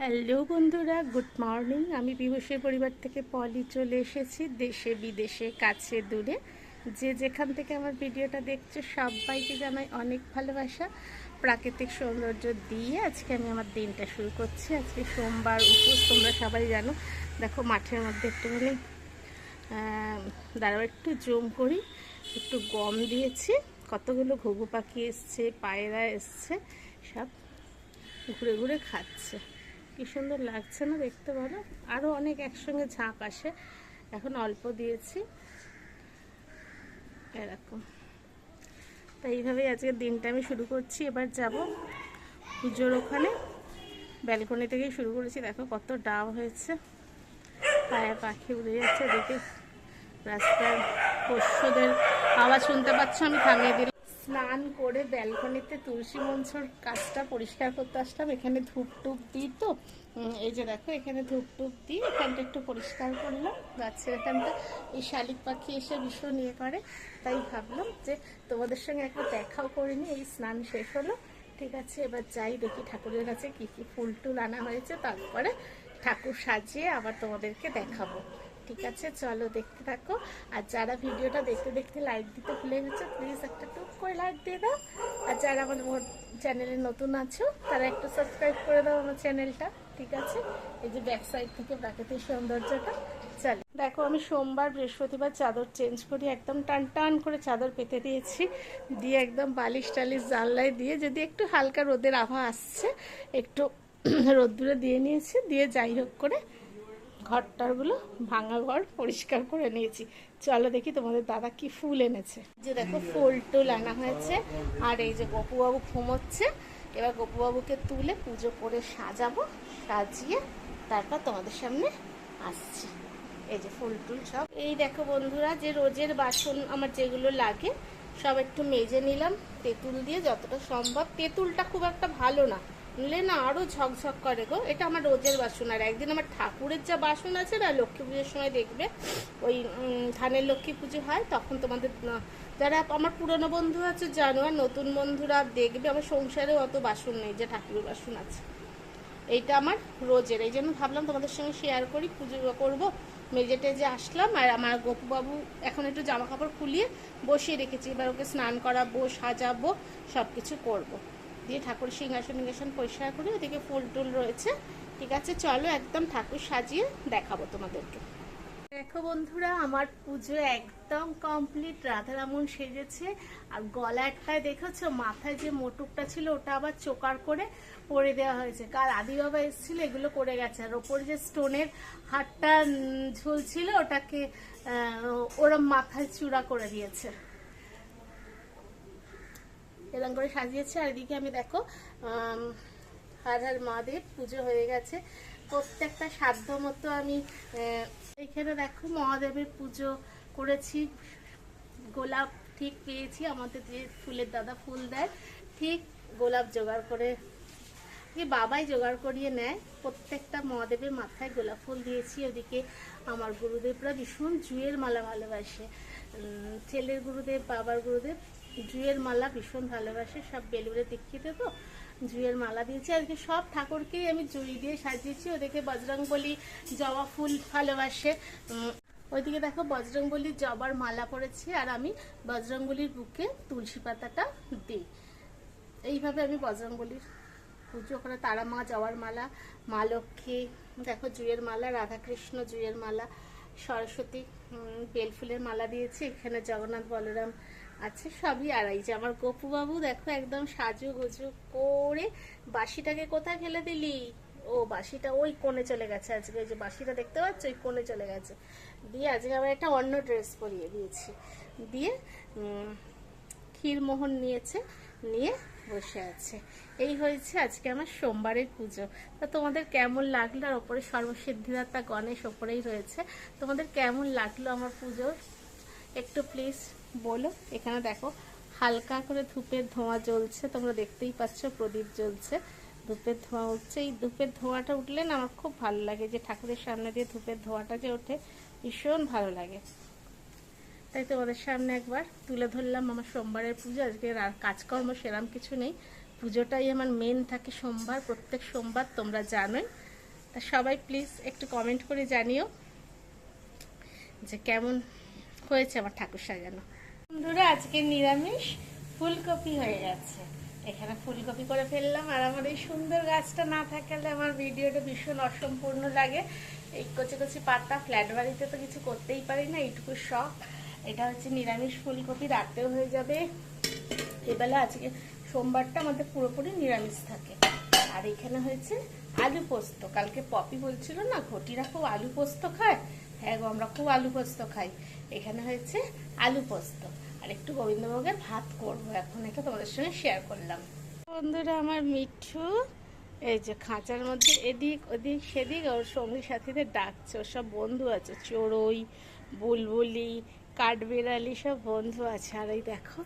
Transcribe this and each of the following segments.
Hello বন্ধুরা good morning. আমি বিভূষের পরিবার থেকে পলি চলে এসেছি দেশে বিদেশে কাছে দূরে। যে যেখান থেকে আমার ভিডিওটা দেখছ সবাইকে জানাই অনেক ভালোবাসা। প্রাকৃতিক সৌন্দর্য দিয়ে আজকে আমি আমার দিনটা শুরু করছি। আজকে সোমবার উপোস তোমরা সবাই জানো। দেখো মাঠের মধ্যে একটুখানি আহ, দাঁড়াও একটু জম করি। একটু গম দিয়েছি। কতগুলো ঘুঘু পাখি এসছে পায়রা এসছে সব ঘুরে ঘুরে খাচ্ছে। কি সুন্দর লাগছে না দেখতে বলো? আরও অনেক একসঙ্গে ঝাঁক আসে। এখন অল্প দিয়েছি। এরকম। তাই এইভাবেই আজকের দিনটা আমি শুরু করছি। এবার যাব পুজোর ওখানে। ব্যালকনি থেকেই শুরু করেছি। দেখো কত ডাব হয়েছে। পায়ে পাখি উড়ে যাচ্ছে। দেখে রাস্তার পশুদের আওয়াজ শুনতে পাচ্ছ? আমি থামিয়ে দিলাম। স্নান করে ব্যালকনিতে তুলসী মঞ্চর কাজটা, পরিষ্কার করতে আসলাম এখানে ধূপ টুপ দিই তো। এই যে দেখো, এখানে ধূপ টুপ দিই। এখানটা একটু পরিষ্কার করলাম। গাছের এখানটা এই শালিক পাখি এসে ভীষণ ইয়ে করে। তাই ভাবলাম যে তোমাদের সঙ্গে একবার দেখাও করিনি এই স্নান শেষ হলো। ঠিক আছে, এবার যাই, দেখি ঠাকুরের কাছে কি কি ফুল টুল আনা হয়েছে। তারপরে ঠাকুর সাজিয়ে আবার তোমাদেরকে দেখাবো। ঠিক আছে, চলো দেখতে থাকো। আর যারা ভিডিওটা দেখতে দেখতে লাইক দিতে ভুলে গেছো প্লিজ একটা টুক করে লাইক দিয়ে দাও। আর যারা আমার চ্যানেলে নতুন আছো, তারা একটু সাবস্ক্রাইব করে দাও আমার চ্যানেলটা ঠিক আছে? এই যে ব্যাক সাইড থেকে প্রাকৃতিক সৌন্দর্যটা। চলো। দেখো, আমি সোমবার বৃহস্পতিবার চাদর চেঞ্জ করি, একদম টান টান করে চাদর পেতে দিয়েছি। দিয়ে একদম বালিশ টালিশ জানলায় দিয়ে যদি একটু হালকা রোদের আভা আসছে, একটু রোদ্দুরে দিয়ে নিয়েছি, দিয়ে যাই হোক করে ঘরটারগুলো ভাঙা ঘর পরিষ্কার করে নিয়েছি। চলো দেখি তোমাদের দাদা কি ফুল এনেছে। যে দেখো, ফুল টুল আনা হয়েছে, আর এই যে গপুবাবু ঘুমোচ্ছে। এবার গপুবাবুকে তুলে পুজো করে সাজাবো, সাজিয়ে তারপর তোমাদের সামনে আসছি। এই যে ফুল টুল সব। এই দেখো বন্ধুরা, যে রোজের বাসন আমার যেগুলো লাগে সব একটু মেজে নিলাম। তেঁতুল দিয়ে যতটা সম্ভব। তেঁতুলটা খুব একটা ভালো না। নিলে না আরও ঝকঝক করে গো। এটা আমার রোজের বাসন। আর একদিন আমার ঠাকুরের যা বাসন আছে না, লক্ষ্মী পুজোর সময় দেখবে, ওই ধানের লক্ষ্মী পুজো হয়, তখন তোমাদের যারা আমার পুরনো বন্ধু আছে, জানো, আর নতুন বন্ধুরা দেখবে, আমার সংসারে অত বাসন নেই যে ঠাকুরের বাসন আছে। এইটা আমার রোজের। এই জন্য ভাবলাম তোমাদের সঙ্গে শেয়ার করি, পুজো করব। মেজে টেজে আসলাম আর আমার গোপুবাবু এখন একটু জামা কাপড় খুলিয়ে বসিয়ে রেখেছি। এবার ওকে স্নান করাবো, সাজাবো সব কিছু করব। দিয়ে ঠাকুর সিংহাসন নিংহাসন পরিষ্কার করে ওদিকে ফুল টুল রয়েছে। ঠিক আছে, চলো একদম ঠাকুর সাজিয়ে দেখাবো তোমাদেরকে। দেখো বন্ধুরা আমার পুজো একদম কমপ্লিট রাধারামন সেজেছে। আর গলা গলাটায় দেখেছ মাথায় যে মোটুকটা ছিল ওটা আবার চোকার করে পরে দেওয়া হয়েছে। কাল আদি বাবা এসেছিল এগুলো করে গেছে। আর ওপরে যে স্টোনের হাটটা ঝুলছিল ওটাকে ওরা মাথায় চূড়া করে দিয়েছে। এরকম করে সাজিয়েছে। আর এদিকে আমি দেখো আম, হার মহাদেব পুজো হয়ে গেছে। প্রত্যেকটা সাধ্য মতো আমি এখানে দেখো মহাদেবের পুজো করেছি। গোলাপ ঠিক পেয়েছি, আমাদের যে ফুলের দাদা ফুল দেয়, ঠিক গোলাপ জোগাড় করে বাবাই জোগাড় করিয়ে নেয়। প্রত্যেকটা মহাদেবের মাথায় গোলাপ ফুল দিয়েছি, ওদিকে আমার গুরুদেবরা ভীষণ জুয়ের মালা ভালোবাসে। ছেলের গুরুদেব, বাবার গুরুদেব, জুয়ের মালা ভীষণ ভালোবাসে, সব বেলুড়ে দীক্ষিত তো। জুয়ের মালা দিয়েছি। আজকে সব ঠাকুরকেই আমি জুই দিয়ে সাজিয়েছি। ওদিকে বজরং বলি জবা ফুল ভালোবাসে। ওইদিকে দেখো বজরংবলির জবার মালা পরেছি আর আমি বজরংবলির বুকে তুলসী পাতাটা দিই। এইভাবে আমি বজরংবলির পুজো করে তারা মা জবার মালা, মা লক্ষ্মী, দেখো জুয়ের মালা, রাধাকৃষ্ণ জুয়ের মালা, সরস্বতী বেলফুলের মালা দিয়েছি। এখানে জগন্নাথ বলরাম আছে সবই আর এই যে আমার গপু বাবু দেখো একদম সাজু গুজু করে বাসিটাকে কোথায় ফেলে দিলি? ও বাসিটা ওই কোণে চলে গেছে আজকে, ওই যে বাসিটা দেখতে পাচ্ছ? ওই কোণে চলে গেছে। দিয়ে আজকে আবার একটা অন্য ড্রেস পরিয়ে দিয়েছি। দিয়ে ক্ষীরমোহন নিয়েছে, নিয়ে বসে আছে। এই হয়েছে আজকে আমার সোমবারের পুজো। তা তোমাদের কেমন লাগল? আর ওপরে সর্বসিদ্ধিদাতা গণেশ ওপরেই রয়েছে। তোমাদের কেমন লাগল আমার পুজো? একটু প্লিজ বলো, এখানে দেখো, হালকা করে ধূপের ধোঁয়া জ্বলছে, তোমরা দেখতেই পাচ্ছ প্রদীপ জ্বলছে। ধূপের ধোঁয়া উঠছে, এই ধূপের ধোঁয়াটা উঠলে না আমার খুব ভালো লাগে যে ঠাকুরের সামনে দিয়ে ধূপের ধোঁয়াটা যে ওঠে, ভীষণ ভালো লাগে। তাই তোমাদের সামনে একবার তুলে ধরলাম আমার সোমবারের পুজো, আজকে আর কাজকর্ম সেরাম কিছু নেই। পুজোটাই আমার মেন থাকে সোমবার, প্রত্যেক সোমবার তোমরা জানোই। তা সবাই প্লিজ একটু কমেন্ট করে জানিও যে কেমন হয়েছে আমার ঠাকুর সাজানো বন্ধুরা, আজকে নিরামিষ ফুলকপি হয়ে গেছে। এখানে ফুলকপি করে ফেললাম, আর আমার এই সুন্দর গাছটা না থাকলে আমার ভিডিওটা ভীষণ অসম্পূর্ণ লাগে। এই কচি কচি পাতা, ফ্ল্যাট বাড়িতে তো কিছু করতেই পারি না, এইটুকু শখ। এটা হচ্ছে নিরামিষ ফুলকপি, রাতেও হয়ে যাবে। এবেলা আজকে সোমবারটা আমাদের পুরোপুরি নিরামিষ থাকে। আর এখানে হয়েছে আলু পোস্ত। কালকে পপি বলছিল না, ঘটিরা খুব আলু পোস্ত খায় হ্যাঁ গো, আমরা খুব আলু পোস্ত খাই। এখানে হয়েছে আলু পোস্ত। আর একটু গোবিন্দভোগের ভাত করব এখন, এটা তোমাদের সঙ্গে শেয়ার করলাম। বন্ধুরা, আমার মিঠু, এই যে খাঁচার মধ্যে এদিক ওদিক সেদিক ওর সঙ্গী সাথীদের ডাকছে। ওর সব বন্ধু আছে, চড়ই, বুলবুলি, কাঠবিড়ালি, সব বন্ধু আছে। আর এই দেখো,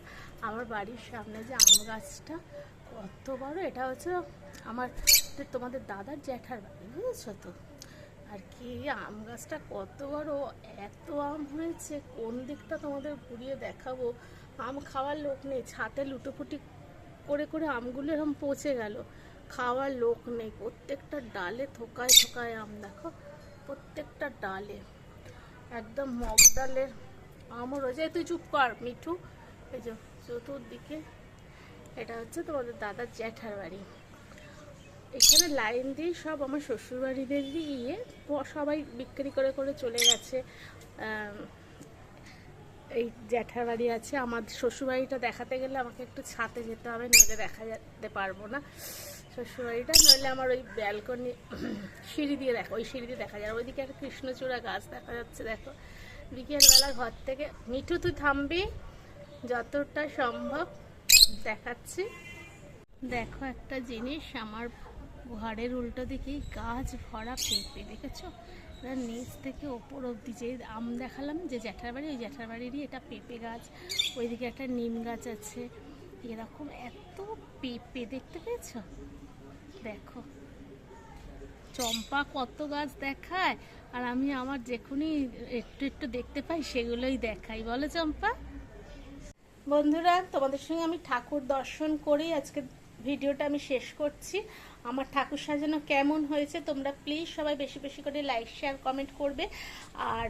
আমার বাড়ির সামনে যে আম গাছটা, কত বড়! এটা হচ্ছে আমার তোমাদের দাদার জ্যাঠার বাড়ি, বুঝেছ তো? আর কি, আম গাছটা কত বড়, এত আম হয়েছে, কোন দিকটা তোমাদের ঘুরিয়ে দেখাবো? আম খাওয়ার লোক নেই, ছাতে লুটোপুটি করে করে আমগুলো এরকম পচে গেল। খাওয়ার লোক নেই, প্রত্যেকটা ডালে থোকায় থোকায় আম, দেখো, প্রত্যেকটা ডালে। একদম মগ ডালের আমও রয়েছে। তুই চুপ কর, মিঠু। এই যে চতুর্দিকে, এটা হচ্ছে তোমাদের দাদার জ্যাঠার বাড়ি। এখানে লাইন দিয়ে সব আমার শ্বশুরবাড়িদেরই ইয়ে সবাই বিক্রি করে করে চলে গেছে। এই জ্যাঠার বাড়ি আছে। আমার শ্বশুরবাড়িটা দেখাতে গেলে আমাকে একটু ছাতে যেতে হবে, নইলে দেখা যেতে পারব না শ্বশুরবাড়িটা। নইলে আমার ওই ব্যালকনি সিঁড়ি দিয়ে দেখো ওই সিঁড়ি দিয়ে দেখা যায় ওইদিকে একটা কৃষ্ণচূড়া গাছ দেখা যাচ্ছে, দেখো। বিকেলবেলা ঘর থেকে মিঠু, তুই থামবি। যতটা সম্ভব দেখাচ্ছি। দেখো একটা জিনিস, আমার ঘরের উল্টো দিকেই গাছ ভরা পেঁপে, দেখেছ? এবার নিচ থেকে ওপর অব্দি যে আম দেখালাম, যে জ্যাঠার বাড়ি ওই জ্যাঠার বাড়িরই এটা পেঁপে গাছ। ওইদিকে একটা নিম গাছ আছে। এরকম এত পেঁপে, দেখতে পেয়েছ? দেখো। চম্পা কত গাছ দেখায়, আর আমি আমার যেখুনি একটু একটু দেখতে পাই, সেগুলোই দেখাই। বলো চম্পা। বন্ধুরা, তোমাদের সঙ্গে আমি ঠাকুর দর্শন করেই আজকে ভিডিওটা আমি শেষ করছি। আমার ঠাকুর সাজানো কেমন হয়েছে তোমরা প্লিজ সবাই বেশি বেশি করে লাইক শেয়ার কমেন্ট করবে। আর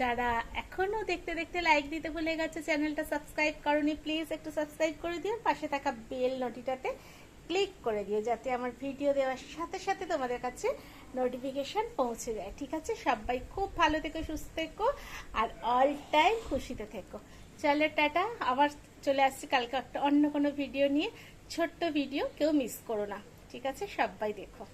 যারা এখনও দেখতে দেখতে লাইক দিতে ভুলে গেছে চ্যানেলটা সাবস্ক্রাইব করনি প্লিজ একটু সাবস্ক্রাইব করে দিও। পাশে থাকা বেল নটিটাতে ক্লিক করে দিও, যাতে আমার ভিডিও দেওয়ার সাথে সাথে তোমাদের কাছে নোটিফিকেশন পৌঁছে যায়। ঠিক আছে? সবাই খুব ভালো থেকো, সুস্থ থেকো, আর অল টাইম খুশিতে থেকো। চলো, টাটা। আবার চলে আসছি কালকে একটা অন্য কোনো ভিডিও নিয়ে। ছোট্ট ভিডিও কেউ মিস করো না। ঠিক আছে? সবাই দেখো।